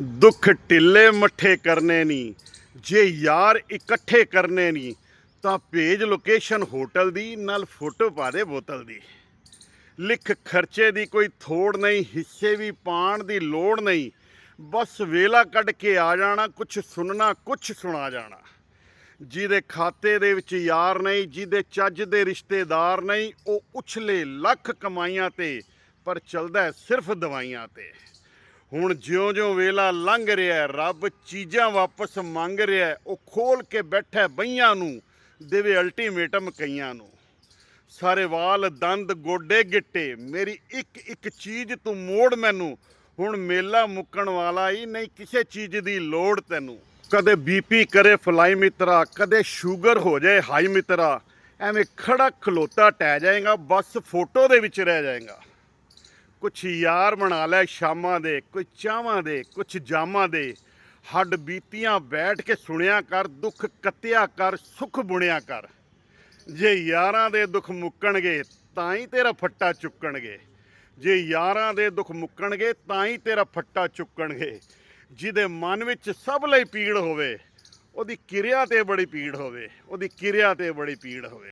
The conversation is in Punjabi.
ਦੁੱਖ ਢਿੱਲੇ ਮੱਠੇ ਕਰਨੇ ਨਹੀਂ, ਜੇ ਯਾਰ ਇਕੱਠੇ ਕਰਨੇ ਨਹੀਂ, ਤਾਂ ਭੇਜ ਲੋਕੇਸ਼ਨ ਹੋਟਲ ਦੀ, ਨਾਲ ਫੋਟੋ ਪਾ ਦੇ ਬੋਤਲ ਦੀ। ਲਿਖ ਖਰਚੇ ਦੀ ਕੋਈ ਥੋੜ ਨਹੀਂ, ਹਿੱਸੇ ਵੀ ਪਾਣ ਦੀ ਲੋੜ ਨਹੀਂ, ਬਸ ਵੇਲਾ ਕੱਢ ਕੇ ਆ ਜਾਣਾ ਕੁਝ ਸੁਣਨਾ ਕੁਝ ਸੁਣਾ ਜਾਣਾ। ਜਿਹਦੇ ਖਾਤੇ ਦੇ ਵਿੱਚ ਯਾਰ ਨਹੀਂ, ਜਿਹਦੇ ਚੱਜ ਦੇ ਰਿਸ਼ਤੇਦਾਰ ਨਹੀਂ, ਉਹ ਉਛਲੇ ਲੱਖ ਕਮਾਈਆਂ ਤੇ, ਪਰ ਚੱਲਦਾ ਸਿਰਫ ਦਵਾਈਆਂ ਤੇ। ਹੁਣ ਜਿਉਂ-ਜਿਉਂ ਵੇਲਾ ਲੰਘ ਰਿਹਾ ਰੱਬ ਚੀਜ਼ਾਂ ਵਾਪਸ ਮੰਗ ਰਿਹਾ ਉਹ ਖੋਲ ਕੇ ਬੈਠਾ ਬਈਆਂ ਨੂੰ, ਦੇਵੇ ਅਲਟੀਮੇਟਮ ਕਈਆਂ ਨੂੰ। ਸਾਰੇ ਵਾਲ ਦੰਦ ਗੋਡੇ ਗਿੱਟੇ, ਮੇਰੀ ਇੱਕ ਇੱਕ ਚੀਜ਼ ਤੂੰ ਮੋੜ ਮੈਨੂੰ, ਹੁਣ ਮੇਲਾ ਮੁੱਕਣ ਵਾਲਾ ਹੀ ਨਹੀਂ, ਕਿਸੇ ਚੀਜ਼ ਦੀ ਲੋੜ ਤੈਨੂੰ। ਕਦੇ ਬੀਪੀ ਕਰੇ ਫਲਾਈ ਮਿੱਤਰਾ, ਕਦੇ ਸ਼ੂਗਰ ਹੋ ਜਾਏ ਹਾਈ ਮਿੱਤਰਾ, ਐਵੇਂ ਖੜਾ ਖਲੋਤਾ ਟਹਿ ਜਾਏਗਾ, ਬਸ ਫੋਟੋ ਦੇ ਵਿੱਚ ਰਹਿ ਜਾਏਗਾ। ਕੁਛ ਯਾਰ ਬਣਾ ਲੈ ਸ਼ਾਮਾਂ ਦੇ, ਕੁਛ ਚਾਹਾਂ ਦੇ, ਕੁਛ ਜਾਮਾਂ ਦੇ। ਹੱਡ ਬੀਤੀਆਂ ਬੈਠ ਕੇ ਸੁਣਿਆ ਕਰ, ਦੁੱਖ ਕੱਤਿਆ ਕਰ, ਸੁੱਖ ਬੁਣਿਆ ਕਰ। ਜੇ ਯਾਰਾਂ ਦੇ ਦੁੱਖ ਮੁੱਕਣਗੇ, ਤਾਂ ਹੀ ਤੇਰਾ ਫੱਟਾ ਚੁੱਕਣਗੇ। ਜੇ ਯਾਰਾਂ ਦੇ ਦੁੱਖ ਮੁੱਕਣਗੇ, ਤਾਂ ਹੀ ਤੇਰਾ ਫੱਟਾ ਚੁੱਕਣਗੇ। ਜਿਹਦੇ ਮਨ ਵਿੱਚ ਸਭ ਲਈ ਪੀੜ ਹੋਵੇ, ਉਹਦੀ ਕਿਰਿਆ ਤੇ ਬੜੀ ਪੀੜ ਹੋਵੇ, ਉਹਦੀ ਕਿਰਿਆ ਤੇ ਬੜੀ ਪੀੜ ਹੋਵੇ।